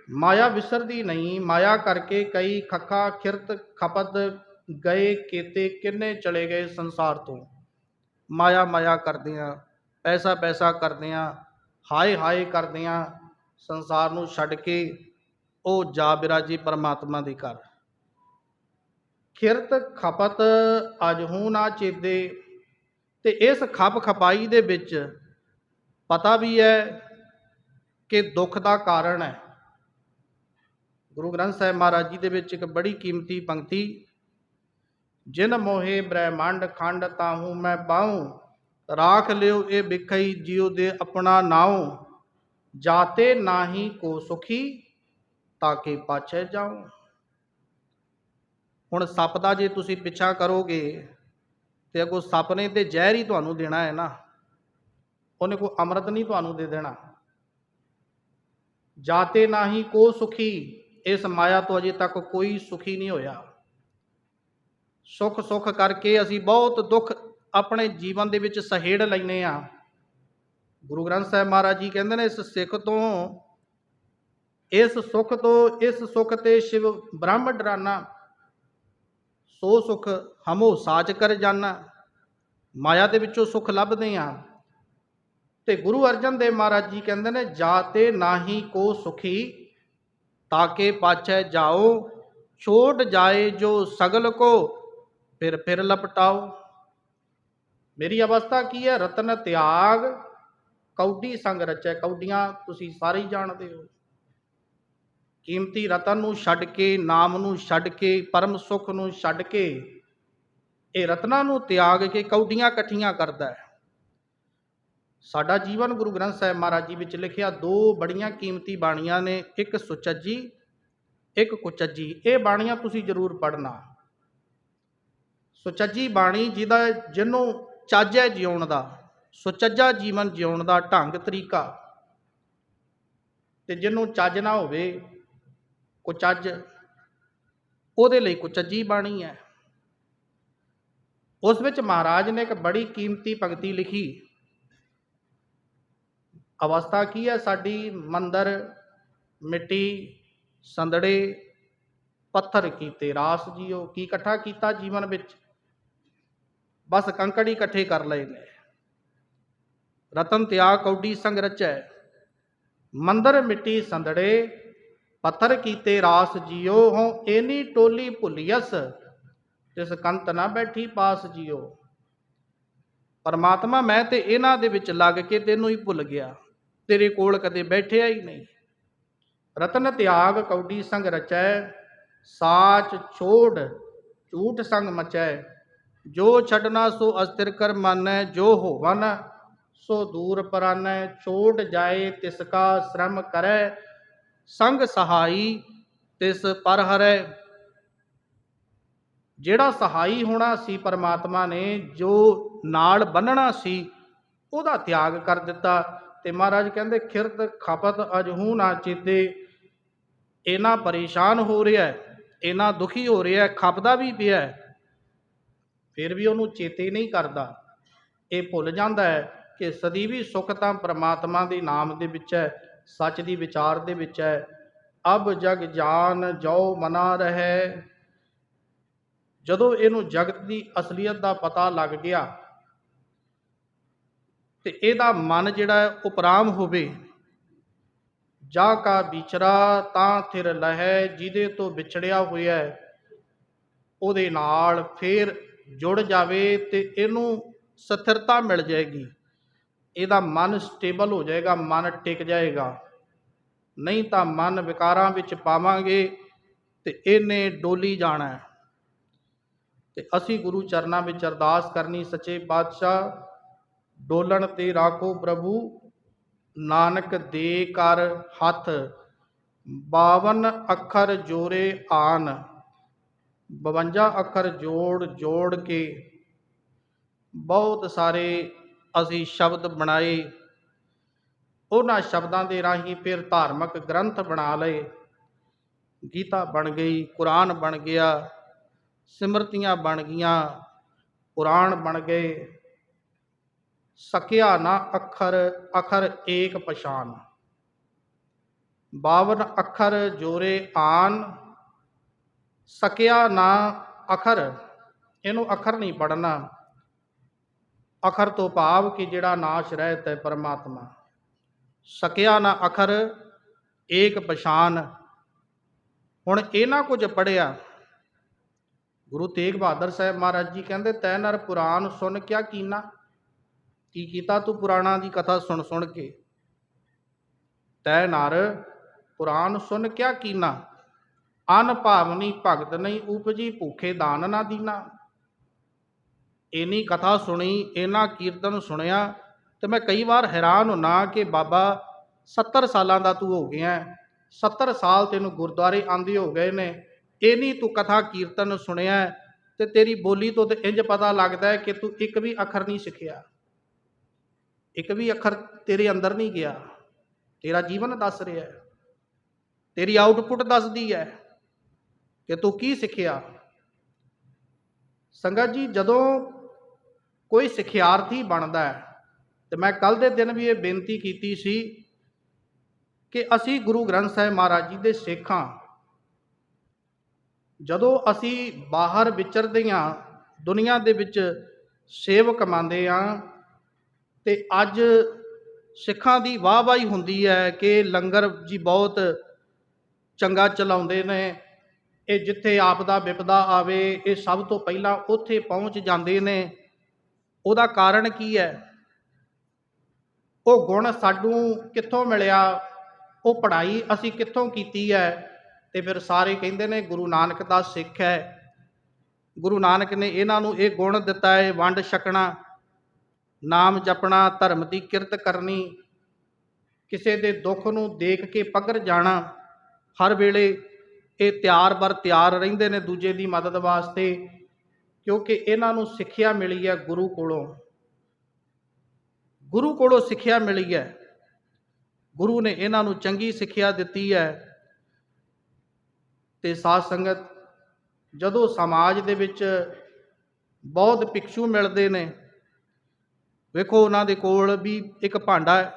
S1: ਮਾਇਆ ਵਿਸਰਦੀ ਨਹੀਂ, ਮਾਇਆ ਕਰਕੇ ਕਈ ਖੱਖਾ ਖਿਰਤ ਖਪਤ ਗਏ ਕੀਤੇ, ਕਿੰਨੇ ਚਲੇ ਗਏ ਸੰਸਾਰ ਤੋਂ। ਮਾਇਆ ਮਾਇਆ ਕਰਦਿਆਂ, ਪੈਸਾ ਪੈਸਾ ਕਰਦਿਆਂ, ਹਾਏ ਹਾਏ ਕਰਦਿਆਂ ਸੰਸਾਰ ਨੂੰ ਛੱਡ ਕੇ ਉਹ ਜਾ ਬਿਰਾਜੀ ਪਰਮਾਤਮਾ ਦੀ ਘਰ। ਖਿਰਤ ਖਪਤ ਅਜਹੂ ਨਾ ਚੇਦੇ ਤੇ ਇਸ ਖਪ ਖਪਾਈ ਦੇ ਵਿੱਚ ਪਤਾ ਵੀ ਹੈ ਕਿ ਦੁੱਖ ਦਾ ਕਾਰਨ ਹੈ। ਗੁਰੂ ਗ੍ਰੰਥ ਸਾਹਿਬ ਮਹਾਰਾਜ ਜੀ ਦੇ ਵਿੱਚ ਇੱਕ ਬੜੀ ਕੀਮਤੀ ਪੰਕਤੀ, ਜਿਨ ਮੋਹੇ ਬ੍ਰਹਿਮੰਡ ਖੰਡ ਤਾਹੂ ਮੈਂ ਬਾਹੂ, ਰਾਖ ਲਿਓ ਇਹ ਬਿਖਈ ਜਿਉ ਦੇ ਆਪਣਾ ਨਾਉ ਜਾਤੇ ਨਾਹੀ ਕੋ ਸੁਖੀ ਤਾਂ ਕਿ ਪਾਛੈ ਜਾਉ ਹੁਣ ਸੱਪ ਦਾ ਜੇ ਤੁਸੀਂ ਪਿੱਛਾ ਕਰੋਗੇ ਤੇ ਅਗੋ ਸੱਪ ਨੇ ਤੇ ਜ਼ਹਿਰ ਹੀ ਤੁਹਾਨੂੰ ਦੇਣਾ ਹੈ ਨਾ, ਉਹਨੇ ਕੋਈ ਅੰਮ੍ਰਿਤ ਨਹੀਂ ਤੁਹਾਨੂੰ ਦੇ ਦੇਣਾ। ਜਾਤੇ ਨਾਹੀ ਕੋ ਸੁਖੀ ਇਸ ਮਾਇਆ ਤੋਂ ਅਜੇ ਤੱਕ ਕੋਈ ਸੁਖੀ ਨਹੀਂ ਹੋਇਆ। ਸੁਖ ਸੁਖ ਕਰਕੇ ਅਸੀਂ ਬਹੁਤ ਦੁੱਖ ਆਪਣੇ ਜੀਵਨ ਦੇ ਵਿੱਚ ਸਹੇੜ ਲੈਨੇ ਆ ਗੁਰੂ ਗ੍ਰੰਥ ਸਾਹਿਬ ਮਹਾਰਾਜ ਜੀ ਕਹਿੰਦੇ ਨੇ, ਇਸ ਸਿੱਖ ਤੋਂ, ਇਸ ਸੁਖ ਤੋਂ, ਇਸ ਸੁਖ ਤੇ ਸ਼ਿਵ ਬ੍ਰਹਮ ਡਰਾਨਾ। ਸੋ ਸੁਖ ਹਮੋ ਸਾਚ ਕਰ ਜਾਣਾ ਮਾਇਆ ਦੇ ਵਿੱਚੋਂ ਸੁਖ ਲੱਭਦੇ ਆ ਤੇ ਗੁਰੂ ਅਰਜਨ ਦੇਵ ਮਹਾਰਾਜ ਜੀ ਕਹਿੰਦੇ ਨੇ ਜਾਤੇ ਨਾਹੀ ਕੋ ਸੁਖੀ। ਤਾਕੇ ਪਾਛੈ ਜਾਓ ਛੋਟ ਜਾਏ ਜੋ ਸਗਲ ਕੋ ਫਿਰ ਫਿਰ ਲਪਟਾਓ ਮੇਰੀ ਅਵਸਥਾ ਕੀ ਹੈ ਰਤਨ ਤਿਆਗ ਕੌਡੀ ਸੰਗ ਰਚੈ ਕੌਡੀਆਂ ਤੁਸੀਂ ਸਾਰੇ ਹੀ ਜਾਣਦੇ ਹੋ ਕੀਮਤੀ ਰਤਨ ਨੂੰ ਛੱਡ ਕੇ ਨਾਮ ਨੂੰ ਛੱਡ ਕੇ ਪਰਮ ਸੁਖ ਨੂੰ ਛੱਡ ਕੇ ਇਹ ਰਤਨਾਂ ਨੂੰ ਤਿਆਗ ਕੇ ਕੌਡੀਆਂ ਇਕੱਠੀਆਂ ਕਰਦਾ ਹੈ ਸਾਡਾ ਜੀਵਨ ਗੁਰੂ ਗ੍ਰੰਥ ਸਾਹਿਬ ਮਹਾਰਾਜ ਜੀ ਵਿੱਚ ਲਿਖਿਆ ਦੋ ਬੜੀਆਂ ਕੀਮਤੀ ਬਾਣੀਆਂ ਨੇ, ਇੱਕ ਸੁਚੱਜੀ, ਇੱਕ ਕੁਚੱਜੀ। ਇਹ ਬਾਣੀਆਂ ਤੁਸੀਂ ਜ਼ਰੂਰ ਪੜ੍ਹਨਾ। ਸੁਚੱਜੀ ਬਾਣੀ ਜਿਹਦਾ ਜਿਹਨੂੰ ਚੱਜ ਹੈ ਜਿਉਣ ਦਾ, ਸੁਚੱਜਾ ਜੀਵਨ ਜਿਉਣ ਦਾ ਢੰਗ ਤਰੀਕਾ। ਤੇ ਜਿਹਨੂੰ ਚੱਜ ਨਾ ਹੋਵੇ, ਕੁਚੱਜ, ਉਹਦੇ ਲਈ ਕੁਚੱਜੀ ਬਾਣੀ ਹੈ। ਉਸ ਵਿੱਚ ਮਹਾਰਾਜ ਨੇ ਇੱਕ ਬੜੀ ਕੀਮਤੀ ਪੰਕਤੀ ਲਿਖੀ। ਅਵਸਥਾ ਕੀ ਹੈ? ਸਾਡੀ ਮੰਦਰ, ਮਿੱਟੀ, ਸੰਦੜੇ, ਪੱਥਰ ਕੀਤੇ। ਰਾਸ ਜੀਓ, ਕੀ ਇਕੱਠਾ ਕੀਤਾ ਜੀਵਨ ਵਿੱਚ? ਬਸ ਕੰਕੜ ਹੀ ਇਕੱਠੇ ਕਰ ਲਏ ਨੇ। ਰਤਨ ਤਿਆਗ ਕੌਡੀ ਸੰਗ ਰਚੈ। ਮੰਦਰ, ਮਿੱਟੀ, ਸੰਦੜੇ, ਪੱਥਰ ਕੀਤੇ ਰਾਸ ਜੀਓ। ਹੋ ਏਨੀ ਟੋਲੀ ਭੁੱਲੀਅਸ, ਤਿਸ ਕੰਤ ਨਾ ਬੈਠੀ ਪਾਸ ਜੀਓ। ਪਰਮਾਤਮਾ, ਮੈਂ ਤੇ ਇਹਨਾਂ ਦੇ ਵਿੱਚ ਲੱਗ ਕੇ ਤੈਨੂੰ ਹੀ ਭੁੱਲ ਗਿਆ। ਤੇਰੇ ਕੋਲ ਕਦੇ ਬੈਠਿਆ ਹੀ ਨਹੀਂ। ਰਤਨ ਤਿਆਗ ਕੌਡੀ ਸੰਗ ਰਚੈ, ਸਾਚ ਛੋੜ ਝੂਠ ਸੰਗ ਮਚੈ। ਜੋ ਛੱਡਣਾ ਸੋ ਅਸਥਿਰ ਕਰ ਮਾਨੈ, ਜੋ ਹੋਵਨ ਸੋ ਦੂਰ ਪਰਾਨੈ। ਛੋੜ ਜਾਏ ਤਿਸ ਕਾ ਸ਼ਰਮ ਕਰੈ, ਸੰਗ ਸਹਾਈ ਤਿਸ ਪਰ ਹਰੈ। ਜਿਹੜਾ ਸਹਾਈ ਹੋਣਾ ਸੀ ਪਰਮਾਤਮਾ ਨੇ, ਜੋ ਨਾਲ ਬੰਨਣਾ ਸੀ, ਉਹਦਾ ਤਿਆਗ ਕਰ ਦਿੱਤਾ। ਤੇ ਮਹਾਰਾਜ ਕਹਿੰਦੇ, ਖਿਰਤ ਖਪਤ ਅਜਹੂ ਨਾ ਚੇਤੇ। ਇਨਾ ਪਰੇਸ਼ਾਨ ਹੋ ਰਿਹਾ ਹੈ ਦੁਖੀ ਹੋ ਰਿਹਾ ਖਪਦਾ ਵੀ ਪਿਆ ਫਿਰ ਵੀ ਉਹਨੂੰ ਚੇਤੇ ਨਹੀਂ ਕਰਦਾ। ਇਹ ਭੁੱਲ ਜਾਂਦਾ ਹੈ ਕਿ ਸਦੀਵੀ ਸੁਖ ਤਾਂ ਪ੍ਰਮਾਤਮਾ ਦੇ ਨਾਮ ਦੇ ਵਿੱਚ ਹੈ, ਸੱਚ ਦੀ ਵਿਚਾਰ ਦੇ ਵਿੱਚ ਹੈ। ਅਬ ਜਗ ਜਾਨ ਜੋ ਮਨਾ ਰਹੇ। ਜਦੋਂ ਇਹਨੂੰ ਜਗਤ ਦੀ ਅਸਲੀਅਤ ਦਾ ਪਤਾ ਲੱਗ ਗਿਆ ਤੇ ਇਹਦਾ ਮਨ ਜਿਹੜਾ ਹੈ ਉਪਰਾਮ ਹੋਵੇ। ਜਾ ਕਾ ਵਿਚਰਾ ਤਾਂ ਥਿਰ ਲਹਿ, ਜਿਹਦੇ ਤੋਂ ਵਿਛੜਿਆ ਹੋਇਆ ਉਹਦੇ ਨਾਲ ਫੇਰ ਜੁੜ ਜਾਵੇ ਤੇ ਇਹਨੂੰ ਸਥਿਰਤਾ ਮਿਲ ਜਾਏਗੀ। ਇਹਦਾ ਮਨ ਸਟੇਬਲ ਹੋ ਜਾਏਗਾ, ਮਨ ਟਿਕ ਜਾਏਗਾ। ਨਹੀਂ ਤਾਂ ਮਨ ਵਿਕਾਰਾਂ ਵਿੱਚ ਪਾਵਾਂਗੇ ਤੇ ਇਹਨੇ ਡੋਲੀ ਜਾਣਾ ਹੈ। ਤੇ ਅਸੀਂ ਗੁਰੂ ਚਰਨਾਂ ਵਿੱਚ ਅਰਦਾਸ ਕਰਨੀ, ਸੱਚੇ ਪਾਤਸ਼ਾਹ ਡੋਲਣ ਤੇ ਰਾਖੋ ਪ੍ਰਭੂ। ਨਾਨਕ ਦੇ ਕਰ ਹੱਥ 52 ਅੱਖਰ ਜੋਰੇ ਆਨ। 52 ਅੱਖਰ ਜੋੜ ਜੋੜ ਕੇ। ਬਹੁਤ ਸਾਰੇ ਅਸੀਂ ਸ਼ਬਦ ਬਣਾਏ। ਉਹਨਾਂ ਸ਼ਬਦਾਂ ਦੇ ਰਾਹੀਂ ਫਿਰ ਧਾਰਮਿਕ ਗ੍ਰੰਥ ਬਣਾ ਲਏ। ਗੀਤਾ ਬਣ ਗਈ, ਕੁਰਾਨ ਬਣ ਗਿਆ, ਸਿਮਰਤੀਆਂ ਬਣ ਗਈਆਂ, ਪੁਰਾਣ ਬਣ ਗਏ। ਸਕਿਆ ਨਾ ਅੱਖਰ, ਅਖਰ ਏਕ ਪਛਾਨ। 52 ਅੱਖਰ ਜੋਰੇ ਆਨ, ਸਕਿਆ ਨਾ ਅਖਰ, ਇਹਨੂੰ ਅਖਰ ਨਹੀਂ ਪੜਨਾ ਅਖਰ ਤੋਂ ਭਾਵ ਕਿ ਜਿਹੜਾ ਨਾਸ਼ ਰਹਿਤ ਹੈ ਪਰਮਾਤਮਾ। ਸਕਿਆ ਨਾ ਅਖਰ, ਏਕ ਪਛਾਨ। ਹੁਣ ਇਹਨਾਂ ਕੁਝ ਪੜਿਆ ਗੁਰੂ ਤੇਗ ਬਹਾਦਰ ਸਾਹਿਬ ਮਹਾਰਾਜ ਜੀ ਕਹਿੰਦੇ, ਤੈ ਨਰ ਪੁਰਾਨ ਸੁਣ ਕਿਆ ਕੀਨਾ? ਕੀ ਕੀਤਾ ਤੂੰ ਪੁਰਾਣਾ ਦੀ ਕਥਾ ਸੁਣ ਸੁਣ ਕੇ? ਤੈ ਨਰ ਪੁਰਾਨ ਸੁਣ ਕਿਆ ਕੀਨਾ? ਅਨ ਭਾਵਨੀ ਭਗਤ ਨਹੀਂ ਉਪਜੀ ਭੂਖੇ ਦਾਨ ਨਾ ਦੀਨਾ। ਇੰਨੀ ਕਥਾ ਸੁਣੀ ਇਹਨਾਂ ਕੀਰਤਨ ਸੁਣਿਆ, ਤੇ ਮੈਂ ਕਈ ਵਾਰ ਹੈਰਾਨ ਹੁੰਨਾ ਕਿ ਬਾਬਾ 70 ਸਾਲਾਂ ਦਾ ਤੂੰ ਹੋ ਗਿਆ ਹੈ। 70 ਸਾਲ ਤੈਨੂੰ ਗੁਰਦੁਆਰੇ ਆਂਦੇ ਹੋ ਗਏ ਨੇ। ਇੰਨੀ ਤੂੰ ਕਥਾ ਕੀਰਤਨ ਸੁਣਿਆ ਤੇ ਤੇਰੀ ਬੋਲੀ ਤੋਂ ਤੇ ਇੰਜ ਪਤਾ ਲੱਗਦਾ ਹੈ ਕਿ ਤੂੰ ਇੱਕ ਵੀ ਅੱਖਰ ਨਹੀਂ ਸਿੱਖਿਆ। ਇੱਕ ਵੀ ਅੱਖਰ ਤੇਰੇ ਅੰਦਰ ਨਹੀਂ ਗਿਆ। ਤੇਰਾ ਜੀਵਨ ਦੱਸ ਰਿਹਾ ਹੈ। ਤੇਰੀ ਆਊਟਪੁੱਟ ਦੱਸਦੀ ਹੈ ਕਿ ਤੂੰ ਕੀ ਸਿੱਖਿਆ। ਸੰਗਤ ਜੀ, ਜਦੋਂ ਕੋਈ ਸਿੱਖਿਆਰਥੀ ਬਣਦਾ ਹੈ, ਤੇ ਮੈਂ ਕੱਲ ਦੇ ਦਿਨ ਵੀ ਇਹ ਬੇਨਤੀ ਕੀਤੀ ਸੀ ਕਿ ਅਸੀਂ ਗੁਰੂ ਗ੍ਰੰਥ ਸਾਹਿਬ ਮਹਾਰਾਜ ਜੀ ਦੇ ਸਿੱਖ ਹਾਂ। ਜਦੋਂ ਅਸੀਂ ਬਾਹਰ ਵਿਚਰਦੇ ਹਾਂ, ਦੁਨੀਆ ਦੇ ਵਿੱਚ ਸੇਵ ਕਮਾਉਂਦੇ ਹਾਂ ਤੇ ਅੱਜ ਸਿੱਖਾਂ ਦੀ ਵਾਹਵਾਹੀ ਹੁੰਦੀ ਹੈ ਕਿ ਲੰਗਰ ਜੀ ਬਹੁਤ ਚੰਗਾ ਚਲਾਉਂਦੇ ਨੇ, ਇਹ ਜਿੱਥੇ ਆਪਦਾ ਵਿਪਦਾ ਆਵੇ, ਇਹ ਸਭ ਤੋਂ ਪਹਿਲਾਂ ਉੱਥੇ ਪਹੁੰਚ ਜਾਂਦੇ ਨੇ। ਉਹਦਾ ਕਾਰਨ ਕੀ ਹੈ? ਉਹ ਗੁਣ ਸਾਨੂੰ ਕਿੱਥੋਂ ਮਿਲਿਆ? ਉਹ ਪੜ੍ਹਾਈ ਅਸੀਂ ਕਿੱਥੋਂ ਕੀਤੀ ਹੈ? ਤੇ ਫਿਰ ਸਾਰੇ ਕਹਿੰਦੇ ਨੇ ਗੁਰੂ ਨਾਨਕ ਦਾ ਸਿੱਖ ਹੈ। ਗੁਰੂ ਨਾਨਕ ਨੇ ਇਹਨਾਂ ਨੂੰ ਇਹ ਗੁਣ ਦਿੱਤਾ ਹੈ, ਵੰਡ ਛਕਣਾ। ਨਾਮ ਜਪਣਾ, ਧਰਮ ਦੀ ਕਿਰਤ ਕਰਨੀ, ਕਿਸੇ ਦੇ ਦੁੱਖ ਨੂੰ ਦੇਖ ਕੇ ਪਕੜ ਜਾਣਾ, ਹਰ ਵੇਲੇ ਇਹ ਤਿਆਰ ਬਰ ਤਿਆਰ ਰਹਿੰਦੇ ਨੇ ਦੂਜੇ ਦੀ ਮਦਦ ਵਾਸਤੇ, ਕਿਉਂਕਿ ਇਹਨਾਂ ਨੂੰ ਸਿੱਖਿਆ ਮਿਲੀ ਹੈ ਗੁਰੂ ਕੋਲੋਂ। ਗੁਰੂ ਕੋਲੋਂ ਸਿੱਖਿਆ ਮਿਲੀ ਹੈ। ਗੁਰੂ ਨੇ ਇਹਨਾਂ ਨੂੰ ਚੰਗੀ ਸਿੱਖਿਆ ਦਿੱਤੀ ਹੈ। ਤੇ ਸਾਧ ਸੰਗਤ, ਜਦੋਂ ਸਮਾਜ ਦੇ ਵਿੱਚ ਬਹੁਤ ਭਿਕਸ਼ੂ ਮਿਲਦੇ ਨੇ ਵੇਖੋ ਉਹਨਾਂ ਦੇ ਕੋਲ ਵੀ ਇੱਕ ਭਾਂਡਾ ਹੈ।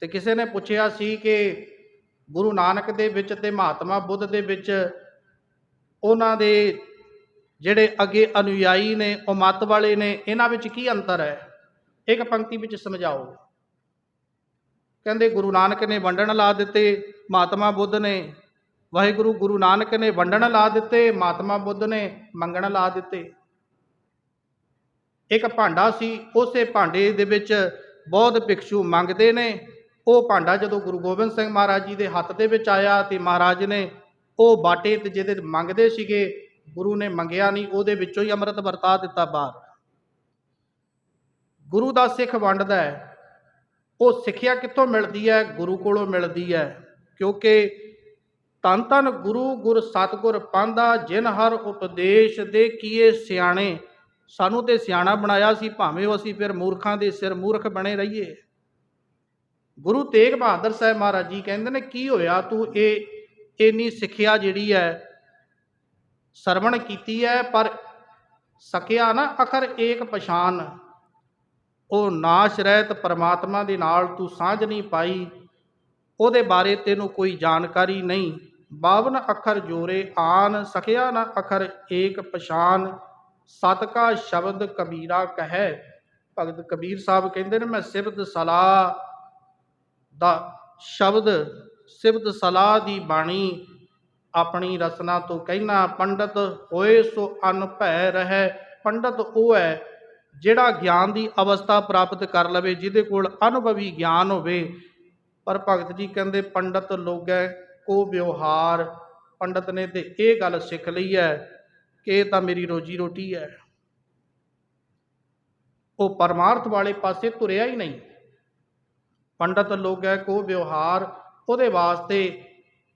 S1: ਤੇ ਕਿਸੇ ਨੇ ਪੁੱਛਿਆ ਸੀ ਕਿ ਗੁਰੂ ਨਾਨਕ ਦੇ ਵਿੱਚ ਤੇ ਮਹਾਤਮਾ ਬੁੱਧ ਦੇ ਵਿੱਚ ਉਹਨਾਂ ਦੇ ਜਿਹੜੇ ਅੱਗੇ ਅਨੁਯਾਈ ਨੇ, ਉਹ ਮਤ ਵਾਲੇ ਨੇ, ਇਹਨਾਂ ਵਿੱਚ ਕੀ ਅੰਤਰ ਹੈ? ਇੱਕ ਪੰਕਤੀ ਵਿੱਚ ਸਮਝਾਓ। ਕਹਿੰਦੇ ਗੁਰੂ ਨਾਨਕ ਨੇ ਵੰਡਣ ਲਾ ਦਿੱਤੇ, ਮਹਾਤਮਾ ਬੁੱਧ ਨੇ, ਵਾਹਿਗੁਰੂ ਗੁਰੂ ਨਾਨਕ ਨੇ ਵੰਡਣ ਲਾ ਦਿੱਤੇ, ਮਹਾਤਮਾ ਬੁੱਧ ਨੇ ਮੰਗਣ ਲਾ ਦਿੱਤੇ। ਇੱਕ ਭਾਂਡਾ ਸੀ, ਉਸੇ ਭਾਂਡੇ ਦੇ ਵਿੱਚ ਬਹੁਤ ਭਿਕਸ਼ੂ ਮੰਗਦੇ ਨੇ। ਉਹ ਭਾਂਡਾ ਜਦੋਂ ਗੁਰੂ ਗੋਬਿੰਦ ਸਿੰਘ ਮਹਾਰਾਜ ਜੀ ਦੇ ਹੱਥ ਦੇ ਵਿੱਚ ਆਇਆ ਤੇ ਮਹਾਰਾਜ ਨੇ ਉਹ ਬਾਟੇ ਤੇ ਜਿਹਦੇ ਮੰਗਦੇ ਸੀਗੇ, ਗੁਰੂ ਨੇ ਮੰਗਿਆ ਨਹੀਂ, ਉਹਦੇ ਵਿੱਚੋਂ ਹੀ ਅੰਮ੍ਰਿਤ ਵਰਤਾ ਦਿੱਤਾ ਬਾਹਰ। ਗੁਰੂ ਦਾ ਸਿੱਖ ਵੰਡਦਾ ਹੈ। ਉਹ ਸਿੱਖਿਆ ਕਿੱਥੋਂ ਮਿਲਦੀ ਹੈ? ਗੁਰੂ ਕੋਲੋਂ ਮਿਲਦੀ ਹੈ। ਕਿਉਂਕਿ ਤਨ ਤਨ ਗੁਰੂ, ਗੁਰ ਸਤਗੁਰ ਪਾਂਦਾ ਜਿਨ ਹਰ ਉਪਦੇਸ਼ ਦੇ ਕੀਏ ਸਿਆਣੇ ਸਾਨੂੰ ਤੇ ਸਿਆਣਾ ਬਣਾਇਆ ਸੀ, ਭਾਵੇਂ ਉਹ ਅਸੀਂ ਫਿਰ ਮੂਰਖਾਂ ਦੇ ਸਿਰ ਮੂਰਖ ਬਣੇ ਰਹੀਏ। ਗੁਰੂ ਤੇਗ ਬਹਾਦਰ ਸਾਹਿਬ ਮਹਾਰਾਜ ਜੀ ਕਹਿੰਦੇ ਨੇ, ਕੀ ਹੋਇਆ ਤੂੰ? ਇਹ, ਇੰਨੀ ਸਿੱਖਿਆ ਜਿਹੜੀ ਹੈ, ਸਰਵਣ ਕੀਤੀ ਹੈ, ਪਰ ਸਕਿਆ ਨਾ ਅਖਰ ਏਕ ਪਛਾਨ। ਉਹ ਨਾਸ਼ ਰਹਿਤ ਪਰਮਾਤਮਾ ਦੇ ਨਾਲ ਤੂੰ ਸਾਂਝ ਨਹੀਂ ਪਾਈ। ਉਹਦੇ ਬਾਰੇ ਤੈਨੂੰ ਕੋਈ ਜਾਣਕਾਰੀ ਨਹੀਂ। 52 ਅੱਖਰ ਜੋਰੇ ਆਨ, ਸਕਿਆ ਨਾ ਅਖਰ ਏਕ ਪਛਾਨ। ਸਤ ਸ਼ਬਦ ਕਬੀਰਾ ਕਹੈ। ਭਗਤ ਕਬੀਰ ਸਾਹਿਬ ਕਹਿੰਦੇ ਨੇ, ਮੈਂ ਸਿਬਤ ਸਲਾਹ ਦਾ, ਸ਼ਬਦ ਸਿਬਤ ਸਲਾਹ ਦੀ ਬਾਣੀ ਆਪਣੀ ਰਚਨਾ ਤੋਂ ਕਹਿਣਾ ਪੰਡਤ ਹੋਏ ਸੋ ਅਨਭੈ ਰਹਿ। ਪੰਡਤ ਉਹ ਹੈ ਜਿਹੜਾ ਗਿਆਨ ਦੀ ਅਵਸਥਾ ਪ੍ਰਾਪਤ ਕਰ ਲਵੇ, ਜਿਹਦੇ ਕੋਲ ਅਨੁਭਵੀ ਗਿਆਨ ਹੋਵੇ। ਪਰ ਭਗਤ ਜੀ ਕਹਿੰਦੇ, ਪੰਡਤ ਲੋਗੈ ਕੋ ਵਿਵਹਾਰ। ਪੰਡਤ ਨੇ ਤੇ ਇਹ ਗੱਲ ਸਿੱਖ ਲਈ ਹੈ ਕਿ ਇਹ ਤਾਂ ਮੇਰੀ ਰੋਜੀ ਰੋਟੀ ਹੈ। ਉਹ ਪਰਮਾਰਥ ਵਾਲੇ ਪਾਸੇ ਤੁਰਿਆ ਹੀ ਨਹੀਂ। ਪੰਡਤ ਹੈ ਕੋ ਵਿਵਹਾਰ, ਉਹਦੇ ਵਾਸਤੇ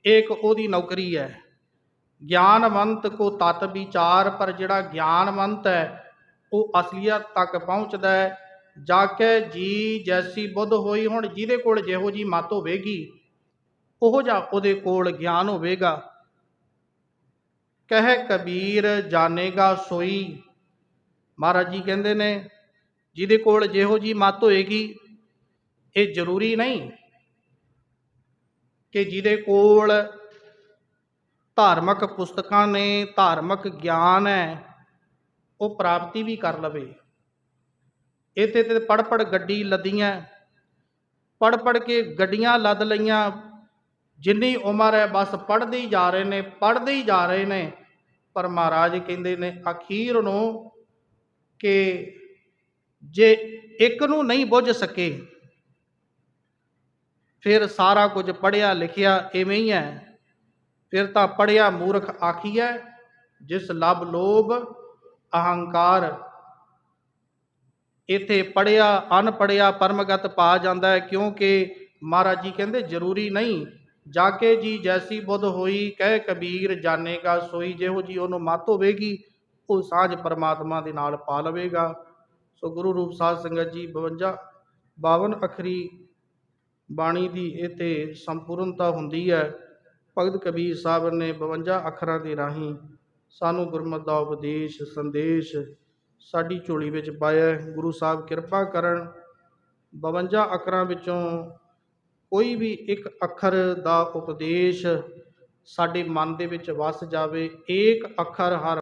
S1: ਇੱਕ ਉਹਦੀ ਨੌਕਰੀ ਹੈ। ਗਿਆਨਵੰਤ ਕੋ ਤਤ ਵਿਚਾਰ, ਪਰ ਜਿਹੜਾ ਗਿਆਨਵੰਤ ਹੈ, ਉਹ ਅਸਲੀਅਤ ਤੱਕ ਪਹੁੰਚਦਾ ਹੈ। ਜਾ ਕੇ ਜੀ ਜੈਸੀ ਬੁੱਧ ਹੋਈ ਹੁਣ ਜਿਹਦੇ ਕੋਲ ਜਿਹੋ ਜੀ ਮਤ ਹੋਵੇਗੀ, ਉਹੋ ਜਿਹਾ ਉਹਦੇ ਕੋਲ ਗਿਆਨ ਹੋਵੇਗਾ। ਕਹਿ ਕਬੀਰ ਜਾਣੇਗਾ ਸੋਈ। ਮਹਾਰਾਜ ਜੀ ਕਹਿੰਦੇ ਨੇ, ਜਿਹਦੇ ਕੋਲ ਜਿਹੋ ਜੀ ਮਤ ਹੋਏਗੀ, ਇਹ ਜ਼ਰੂਰੀ ਨਹੀਂ ਕਿ ਜਿਹਦੇ ਕੋਲ ਧਾਰਮਿਕ ਪੁਸਤਕਾਂ ਨੇ, ਧਾਰਮਿਕ ਗਿਆਨ ਹੈ, ਉਹ ਪ੍ਰਾਪਤੀ ਵੀ ਕਰ ਲਵੇ। ਇਤੇ ਤੇ ਪੜ ਪੜ ਗੱਡੀ ਲੱਦੀਆਂ ਪੜ ਪੜ ਕੇ ਗੱਡੀਆਂ ਲੱਦ ਲਈਆਂ। ਜਿੰਨੀ ਉਮਰ ਹੈ, ਬਸ ਪੜਦੇ ਹੀ ਜਾ ਰਹੇ ਨੇ ਪੜਦੇ ਹੀ ਜਾ ਰਹੇ ਨੇ। ਪਰ ਮਹਾਰਾਜ ਕਹਿੰਦੇ ਨੇ ਅਖੀਰ ਨੂੰ ਕਿ ਜੇ ਇੱਕ ਨੂੰ ਨਹੀਂ ਬੁੱਝ ਸਕੇ, ਫਿਰ ਸਾਰਾ ਕੁਝ ਪੜਿਆ ਲਿਖਿਆ ਐਵੇਂ ਹੀ ਹੈ। ਫਿਰ ਤਾਂ ਪੜਿਆ ਮੂਰਖ ਆਖੀਐ ਜਿਸ ਲਬ ਲੋਭ ਅਹੰਕਾਰ ਇੱਥੇ ਪੜਿਆ ਅਨਪੜਿਆ ਪਰਮਗਤ ਪਾ ਜਾਂਦਾ ਹੈ, ਕਿਉਂਕਿ ਮਹਾਰਾਜ ਜੀ ਕਹਿੰਦੇ ਜ਼ਰੂਰੀ ਨਹੀਂ ਜਾ ਕੇ ਜੀ ਜੈਸੀ ਬੁੱਧ ਹੋਈ, ਕਹਿ ਕਬੀਰ ਜਾਣੇਗਾ ਸੋਈ, ਜਿਹੋ ਜੀ ਉਹਨੂੰ ਮੱਤ ਹੋਵੇਗੀ, ਉਹ ਸਾਝ ਪਰਮਾਤਮਾ ਦੇ ਨਾਲ ਪਾ ਲਵੇਗਾ। ਸੋ ਗੁਰੂ ਰੂਪ ਸਾਧ ਸੰਗਤ ਜੀ 52 52 ਅਖਰੀ ਬਾਣੀ ਦੀ ਇਹ ਇੱਥੇ ਸੰਪੂਰਨਤਾ ਹੁੰਦੀ ਹੈ। ਭਗਤ ਕਬੀਰ ਸਾਹਿਬ ਨੇ 52 ਅੱਖਰਾਂ ਦੇ ਰਾਹੀਂ ਸਾਨੂੰ ਗੁਰਮਤਿ ਦਾ ਉਪਦੇਸ਼, ਸੰਦੇਸ਼ ਸਾਡੀ ਝੋਲੀ ਵਿੱਚ ਪਾਇਆ ਗੁਰੂ ਸਾਹਿਬ ਕਿਰਪਾ ਕਰਨ 52 ਅੱਖਰਾਂ ਵਿੱਚੋਂ ਕੋਈ ਵੀ ਇੱਕ ਅੱਖਰ ਦਾ ਉਪਦੇਸ਼ ਸਾਡੇ ਮਨ ਦੇ ਵਿੱਚ ਵਸ ਜਾਵੇ, ਏਕ ਅੱਖਰ ਹਰ